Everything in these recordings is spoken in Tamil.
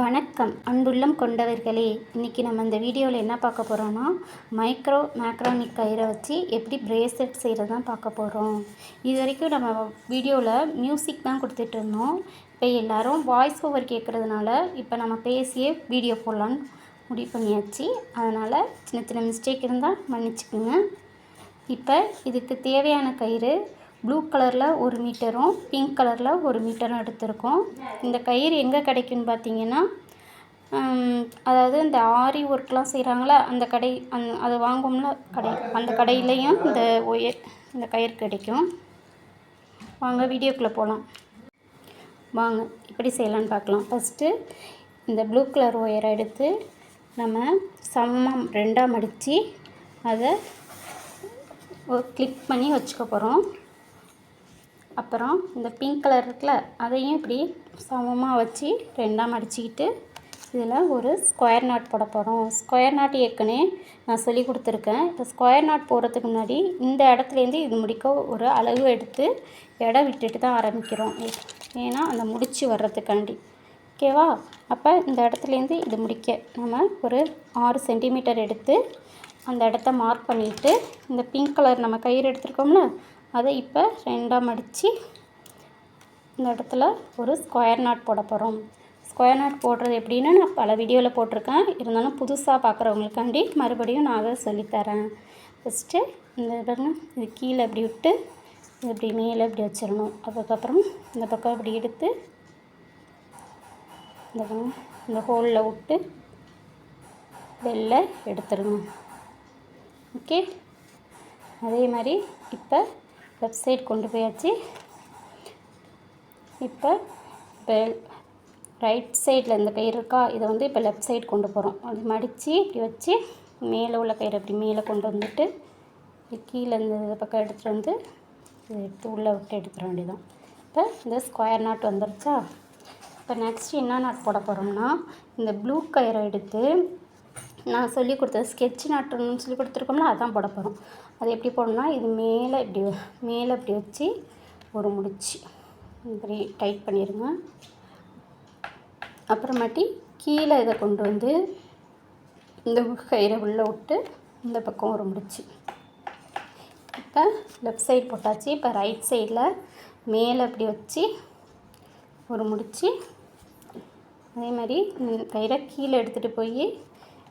வணக்கம். அன்புள்ளம் கொண்டவர்களே இன்றைக்கி நம்ம இந்த வீடியோவில் என்ன பார்க்க போகிறோன்னா மைக்ரோ மேக்ரானிக் கயிறை வச்சு எப்படி பிரேஸ்லெட் செய்கிறது தான் பார்க்க போகிறோம் இது வரைக்கும் நம்ம வீடியோவில் மியூசிக் தான் கொடுத்துட்டு இருந்தோம். இப்போ எல்லோரும் வாய்ஸ் ஓவர் கேட்குறதுனால இப்போ நம்ம பேசியே வீடியோ போடலான்னு முடிவு பண்ணியாச்சு. அதனால் சின்ன சின்ன மிஸ்டேக் இருந்தால் மன்னிச்சுக்குங்க. இப்போ இதுக்கு தேவையான கயிறு ப்ளூ கலரில் ஒரு மீட்டரும் பிங்க் கலரில் ஒரு மீட்டரும் எடுத்திருக்கோம். இந்த கயிறு எங்கே கிடைக்குன்னு பார்த்தீங்கன்னா அதாவது இந்த ஆரி ஒர்க்லாம் செய்கிறாங்களா அந்த கடை அந் அதை வாங்குவோம்ல கடை அந்த கடையிலையும் இந்த ஒயர் இந்த கயிறு கிடைக்கும். வாங்க வீடியோக்குள்ளே போகலாம் வாங்க இப்படி செய்யலான்னு பார்க்கலாம் ஃபஸ்ட்டு இந்த ப்ளூ கலர் ஒயரை எடுத்து நம்ம சமம் ரெண்டாக மடித்து அதை கிளிக் பண்ணி வச்சுக்க போகிறோம் அப்புறம் இந்த பிங்க் கலர் இருக்குல்ல அதையும் இப்படி சமமாக வச்சு ரெண்டாக மடிச்சுக்கிட்டு இதில் ஒரு ஸ்கொயர் நாட் போட போகிறோம் ஸ்கொயர் நாட் ஏற்கனவே நான் சொல்லி கொடுத்துருக்கேன். இப்போ ஸ்கொயர் நாட் போடுறதுக்கு முன்னாடி இந்த இடத்துலேருந்து இது முடிக்க ஒரு அளவு எடுத்து இடம் விட்டுட்டு தான் ஆரம்பிக்கிறோம். ஏன்னா அந்த முடிச்சு வர்றதுக்காண்டி. ஓகேவா அப்போ இந்த இடத்துலேருந்து இது முடிக்க நம்ம ஒரு ஆறு சென்டிமீட்டர் எடுத்து அந்த இடத்த மார்க் பண்ணிவிட்டு இந்த பிங்க் கலர் நம்ம கயிறு எடுத்துருக்கோம்ல அதை இப்போ ரெண்டாக மடித்து இந்த இடத்துல ஒரு ஸ்கொயர் நாட் போட போகிறோம். ஸ்கொயர் நாட் போடுறது எப்படின்னு நான் பல வீடியோவில் போட்டிருக்கேன். இருந்தாலும் புதுசாக பார்க்குறவங்களுக்காண்டி மறுபடியும் நான் அதை சொல்லித்தரேன். ஃபஸ்ட்டு இந்த பாருங்க இது கீழே இப்படி விட்டு இது இப்படி மேலே இப்படி வச்சிடணும். அதுக்கப்புறம் இந்த பக்கம் இப்படி எடுத்து இந்த இந்த ஹோலில் விட்டு வெளில எடுத்துடணும். ஓகே அதே மாதிரி இப்போ லெஃப்ட் சைடு கொண்டு போயாச்சு. இப்போ இப்போ ரைட் சைடில் இந்த கயிறு இருக்கா? இதை வந்து இப்போ லெஃப்ட் சைடு கொண்டு போகிறோம் அது மடித்து இப்படி வச்சு மேலே உள்ள கயிறு இப்படி மேலே கொண்டு வந்துட்டு கீழே இந்த இது பக்கம் எடுத்துகிட்டு வந்து இதை எடுத்து உள்ளே விட்டு எடுத்துட வேண்டியதான் இப்போ இந்த ஸ்கொயர் நாட் வந்துருச்சா? இப்போ நெக்ஸ்ட் என்ன நாட் போட போகிறோம்னா இந்த ப்ளூ கயிறை எடுத்து நான் சொல்லி கொடுத்தது ஸ்கெட்ச் நாட்டுன்னு சொல்லி கொடுத்துருக்கோம்ல அதான் போட போகிறோம் அது எப்படி போடணும்னா இது மேலே இப்படி மேலே இப்படி வச்சு ஒரு முடிச்சு இப்படி டைட் பண்ணிடுங்க அப்புறமாட்டி கீழே இதை கொண்டு வந்து இந்த கயிறை உள்ளே விட்டு இந்த பக்கம் ஒரு முடிச்சு. இப்போ லெஃப்ட் சைடு போட்டாச்சு. இப்போ ரைட் சைடில் மேலே இப்படி வச்சு ஒரு முடிச்சு அதே மாதிரி இந்த கயிறை கீழே எடுத்துகிட்டு போய்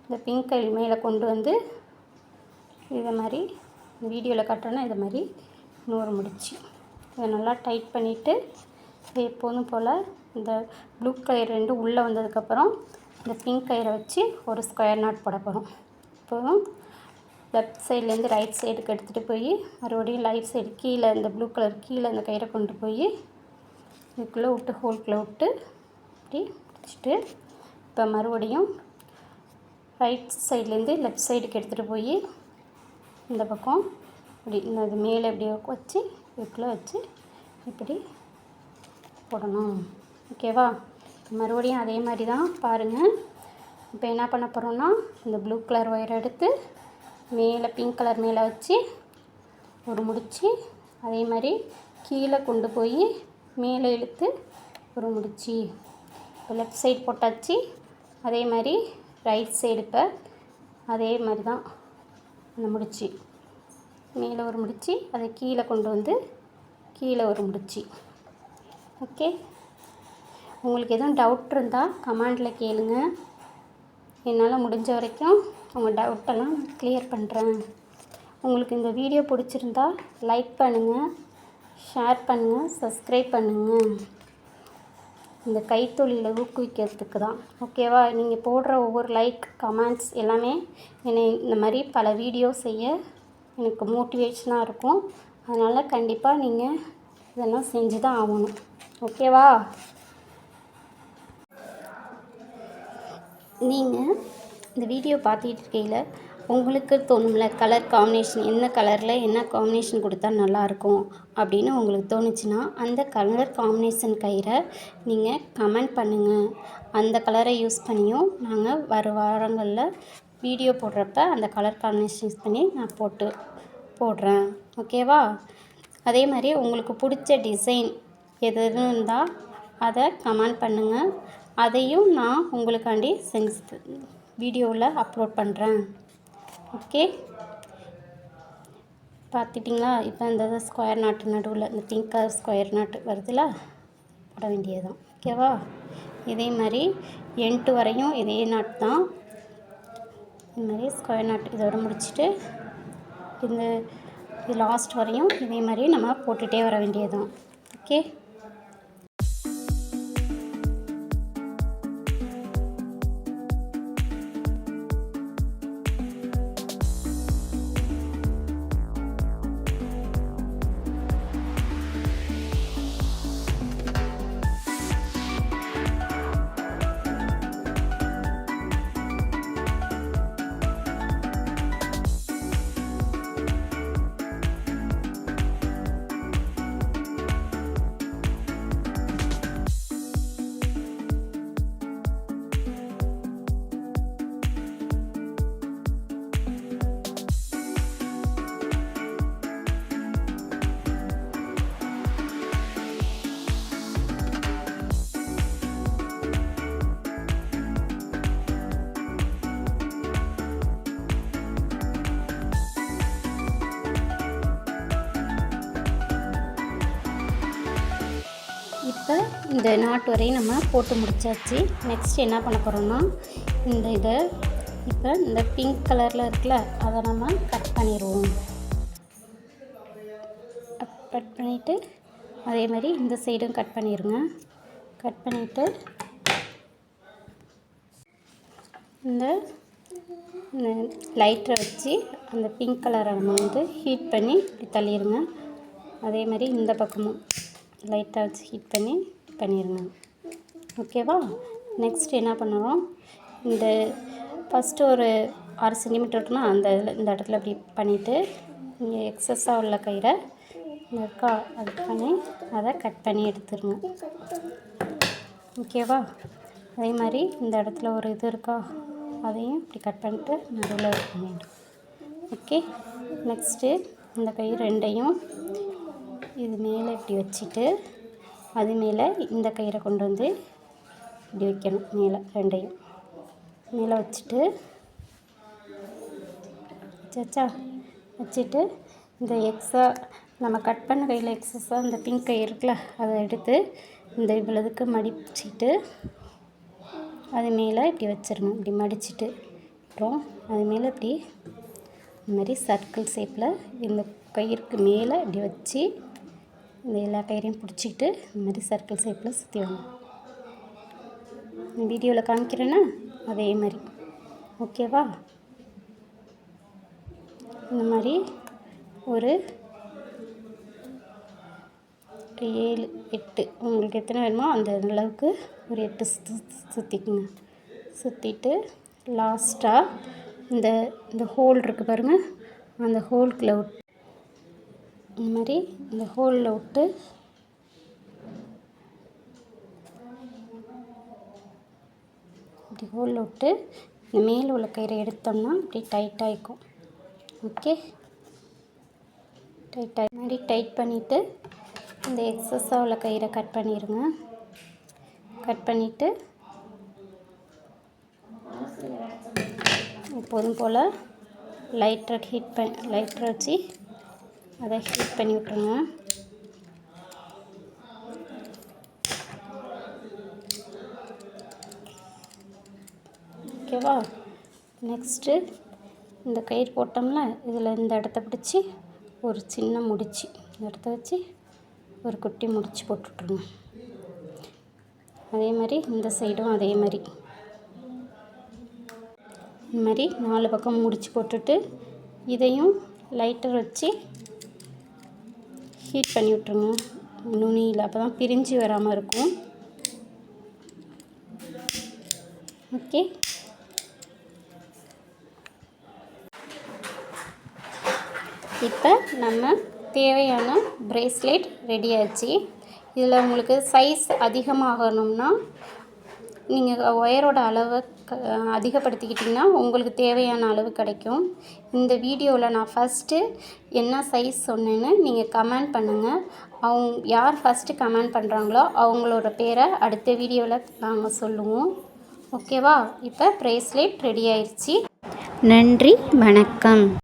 இந்த பிங்க் கயிறு மேலே கொண்டு வந்து இதை மாதிரி வீடியோவில் காட்டுறேன்னா இதை மாதிரி நூறு முடிச்சு இதை நல்லா டைட் பண்ணிவிட்டு எப்போதும் போல் இந்த ப்ளூ கயிறு ரெண்டு உள்ளே வந்ததுக்கப்புறம் இந்த பிங்க் கயிறை வச்சு ஒரு ஸ்கொயர் நாட் போட போகிறோம் இப்போதும் லெஃப்ட் சைட்லேருந்து ரைட் சைடுக்கு எடுத்துகிட்டு போய் மறுபடியும் ரைட் சைடு கீழே இந்த ப்ளூ கலர் கீழே இந்த கயிறை கொண்டு போய் இதுக்குள்ளே விட்டு ஹோல்குள்ளே விட்டு இப்படி முடிச்சுட்டு இப்போ மறுபடியும் ரைட் சைட்லேருந்து லெஃப்ட் சைடுக்கு எடுத்துகிட்டு போய் இந்த பக்கம் இப்படி இந்த இது மேலே இப்படி வச்சு இதுக்குள்ளே வச்சு இப்படி போடணும். ஓகேவா மறுபடியும் அதே மாதிரி தான் பாருங்கள் இப்போ என்ன பண்ண போகிறோம்னா இந்த ப்ளூ கலர் ஒயரை எடுத்து மேலே பிங்க் கலர் மேலே வச்சு ஒரு முடிச்சு அதே மாதிரி கீழே கொண்டு போய் மேலே இழுத்து ஒரு முடிச்சு. இப்போ லெஃப்ட் சைடு போட்டாச்சு. அதே மாதிரி ரைட் சைடு இப்போ அதே மாதிரி தான். அந்த முடிச்சு. மேலே ஒரு முடிச்சு அதை கீழே கொண்டு வந்து கீழே ஒரு முடிச்சு. ஓகே? உங்களுக்கு எதுவும் டவுட் இருந்தால் கமெண்டில் கேளுங்க. என்னால் முடிஞ்ச வரைக்கும் உங்கள் டவுட்டெல்லாம் க்ளியர் பண்ணுறேன் உங்களுக்கு இந்த வீடியோ பிடிச்சிருந்தா லைக் பண்ணுங்கள் ஷேர் பண்ணுங்கள் சப்ஸ்கிரைப் பண்ணுங்கள் இந்த கைத்தொழிலை ஊக்குவிக்கிறதுக்கு தான். ஓகேவா நீங்கள் போடுற ஒவ்வொரு லைக் கமெண்ட்ஸ் எல்லாமே என்னை இந்த மாதிரி பல வீடியோ செய்ய எனக்கு மோட்டிவேஷனாக இருக்கும். அதனால் கண்டிப்பாக நீங்கள் இதெல்லாம் செஞ்சு தான் ஆகணும். ஓகேவா நீங்கள் இந்த வீடியோ பார்த்துக்கிட்டு இருக்கையில் உங்களுக்கு தோணும்ல கலர் காம்பினேஷன் என்ன கலரில் என்ன காம்பினேஷன் கொடுத்தா நல்லாயிருக்கும் அப்படின்னு உங்களுக்கு தோணுச்சுன்னா அந்த கலர் காம்பினேஷன் கயிறை நீங்கள் கமெண்ட் பண்ணுங்கள் அந்த கலரை யூஸ் பண்ணியும் நாங்கள் வர வாரங்களில் வீடியோ போடுறப்ப அந்த கலர் காம்பினேஷன் யூஸ் பண்ணி நான் போட்டு போடுறேன். ஓகேவா அதே மாதிரி உங்களுக்கு பிடிச்ச டிசைன் எது எதுவும் இருந்தால் அதை கமெண்ட் பண்ணுங்கள் அதையும் நான் உங்களுக்காண்டி செஞ்சு வீடியோவில் அப்லோட் பண்ணுறேன் ஓகே பார்த்துட்டிங்களா? இப்போ இந்த ஸ்கொயர் நாட்டு நடுவில் இந்த பிங்க் கலர் ஸ்கொயர் நாட்டு வருதுல போட வேண்டியதுதான். ஓகேவா இதே மாதிரி எண்டு வரையும் இதே நாட் தான். இது மாதிரி ஸ்கொயர் நாட் இதோட முடிச்சுட்டு இந்த இது லாஸ்ட் வரையும் இதே மாதிரி நம்ம போட்டுகிட்டே வர வேண்டியதுதான். ஓகே இந்த நாட் வரையும் நம்ம போட்டு முடிச்சாச்சு. நெக்ஸ்ட் என்ன பண்ண போகிறோம்னா இந்த இதை இப்போ இந்த பிங்க் கலரில் இருக்குல்ல அதை நம்ம கட் பண்ணிடுவோம் கட் பண்ணிவிட்டு அதே மாதிரி இந்த சைடும் கட் பண்ணிடுங்க கட் பண்ணிவிட்டு இந்த லைட்டரை வச்சு அந்த பிங்க் கலரை நம்ம வந்து ஹீட் பண்ணி இப்படி தள்ளிடுங்க அதே மாதிரி இந்த பக்கமும் லைட்டாக வச்சு ஹீட் பண்ணி பண்ணிடுங்க ஓகேவா? நெக்ஸ்ட் என்ன பண்ணுறோம்? இந்த ஃபஸ்ட்டு ஒரு ஆறு சென்டிமீட்டர்னா அந்த இதில் இந்த இடத்துல அப்படி பண்ணிவிட்டு இங்கே எக்ஸஸாக உள்ள கயிறை இருக்கா? அது பண்ணி அதை கட் பண்ணி எடுத்துருங்க. ஓகேவா? அதே மாதிரி இந்த இடத்துல ஒரு இது இருக்கா? அதையும் இப்படி கட் பண்ணிட்டு நடுவில் வைக்க வேண்டும் ஓகே? நெக்ஸ்ட்டு இந்த கை ரெண்டையும் இது மேலே இப்படி வச்சுட்டு அது மேலே இந்த கயிறை கொண்டு வந்து இப்படி வைக்கணும். மேலே ரெண்டையும். மேலே வச்சுட்டு சச்சா வச்சுட்டு இந்த எக்ஸா நம்ம கட் பண்ண கையில் எக்ஸஸாக இந்த பிங்க் கை இருக்குல்ல அதை எடுத்து இந்த இவ்வளவுக்கு மடிச்சிட்டு அது மேலே இப்படி வச்சிடணும். இப்படி மடிச்சிட்டு அப்புறம் அது மேலே இப்படி இந்த மாதிரி சர்க்கிள் ஷேப்பில் இந்த கயிறுக்கு மேலே இப்படி வச்சு இந்த எல்லா கயிறையும் பிடிச்சிக்கிட்டு இந்த மாதிரி சர்க்கிள் ஷேப்பில் சுற்றி வாங்க வீடியோவில் காமிக்கிறேன்னா அதே மாதிரி. ஓகேவா இந்த மாதிரி ஒரு ஏழு எட்டு. உங்களுக்கு எத்தனை வேணுமோ அந்த அளவுக்கு ஒரு எட்டு சுத்து சுற்றிக்குங்க சுற்றிட்டு லாஸ்ட்டாக இந்த இந்த ஹோல் இருக்குது பாருங்கள் அந்த ஹோல்குள்ளே க்ளவுட் இந்த மாதிரி இந்த ஹோலில் விட்டு இப்படி ஹோலில் விட்டு இந்த மேலே உள்ள கயிறை எடுத்தோம்னா இப்படி டைட்டாக இருக்கும் ஓகே டைட்டாக மாதிரி டைட் பண்ணிவிட்டு இந்த எக்ஸஸாக உள்ள கயிறை கட் பண்ணிடுங்க கட் பண்ணிவிட்டு எப்போதும் போல் லைட்டர் ஹீட் பண் லைட்டர் வச்சு அதை ஹீட் பண்ணி விட்ருங்க ஓகேவா? நெக்ஸ்ட்டு இந்த கயிறு போட்டோம்ல இதில் இந்த இடத்த பிடிச்சி ஒரு சின்ன முடிச்சு இந்த இடத்த வச்சு ஒரு குட்டி முடிச்சு போட்டுட்ருங்க அதே மாதிரி இந்த சைடும் அதே மாதிரி. இந்த மாதிரி நாலு பக்கம் முடிச்சு போட்டுட்டு இதையும் லைட்டர் வச்சு ஹீட் பண்ணி விட்ருங்க நுனியில் அப்போ தான் பிரிஞ்சு வராமல் இருக்கும். ஓகே இப்போ நம்ம தேவையான ப்ரேஸ்லெட் ரெடியாச்சு இதில் உங்களுக்கு சைஸ் அதிகமாகணும்னா நீங்கள் ஒயரோட அளவை அதிகப்படுத்திக்கிட்டிங்கன்னா உங்களுக்கு தேவையான அளவு கிடைக்கும். இந்த வீடியோவில் நான் ஃபஸ்ட்டு என்ன சைஸ் சொன்னேன்னு நீங்கள் கமெண்ட் பண்ணுங்கள் அவங்க யார் ஃபஸ்ட்டு கமெண்ட் பண்ணுறாங்களோ அவங்களோட பேரை அடுத்த வீடியோவில் நாங்கள் சொல்லுவோம். ஓகேவா இப்போ ப்ரேஸ்லெட் ரெடி ஆயிடுச்சு நன்றி வணக்கம்.